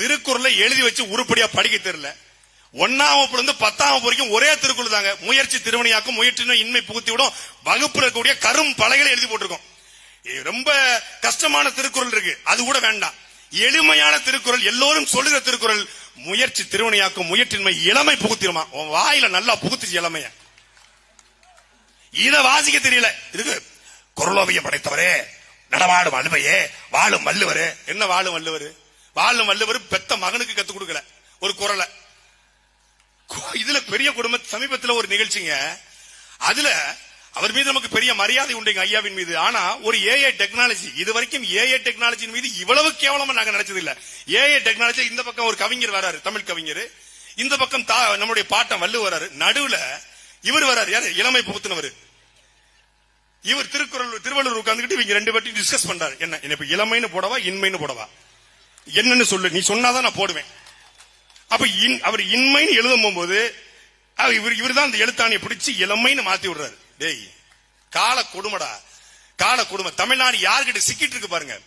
திருக்குறளை எழுதி வச்சு உருப்படியா படிக்க தெரியல. ஒன்னாம் வகுப்புல இருந்து பத்தாம் வகுப்பு வரைக்கும் ஒரே திருக்குறள் தாங்க. முயற்சி திருமணியாக்கும் முயற்சி இன்மை புகுத்தி விடும் வகுப்புல இருக்கக்கூடிய கரும் பலகைகளை எழுதி போட்டிருக்கோம். ரொம்ப கஷ்டமான திருக்குறள் இருக்கு. அது கூட வேண்டாம். எளிமையான திருக்குறள் எல்லோரும் சொல்லுகிற திருக்குறள் முயற்சி திருமணியாக்கும் முயற்சின்மை இளமை புகுத்திருமா உன் வாயில நல்லா புகுத்துச்சு இளமைய. இத வாசிக்க தெரியல. இருக்கு குரலோவியம் படைத்தவரே நடமாடும் வள்ளுவையே வாழும் வள்ளுவரு. என்ன வாழும் வள்ளுவரு? வாழும் வல்லவர் பெத்த மகனுக்கு கத்து கொடுக்கல. ஒரு குரலை. இதுல பெரிய குடும்ப சமீபத்துல ஒரு நிகழ்ச்சிங்க. அதுல அவர் மீது நமக்கு பெரிய மரியாதை உண்டுங்க ஐயாவின் மீது. ஆனா ஒரு ஏஐ டெக்னாலஜி இது வரைக்கும் ஏஐ டெக்னாலஜியின் மீது இவ்வளவு கேவலமா நாங்க நினைச்சது இல்ல ஏஐ டெக்னாலஜி இந்த பக்கம் ஒரு கவிஞர் வராரு தமிழ் கவிஞர். இந்த பக்கம் தா- நம்முடைய பாட்டம் வள்ளு வராரு. நடுவுல இவர் வராரு யாரு? இளமை புகுத்தினவர். இவர் திருக்குறள் திருவள்ளுவர் உட்கார்ந்துகிட்டு இவங்க ரெண்டு பேர்ட்டையும் டிஸ்கஸ் பண்றாரு. என்ன? என்ன இப்ப இளமைன்னு போடவா இன்மைன்னு போடவா? என்னன்னு சொல்லு நீ சொன்னாதான் நான் போடுவேன். அப்ப இன்- அவர் இன்மைன்னு எழுதும் போகும்போது அவர் இவர் இவர் தான் அந்த எழுத்தாணியை பிடிச்சி இளமைன்னு மாத்தி விடுறாரு. டேய் கால கொடுமடா. கால கொடுமை. தமிழ்நாடு யாருக்கிட்ட சிக்கிட்டு இருக்கு பாருங்க.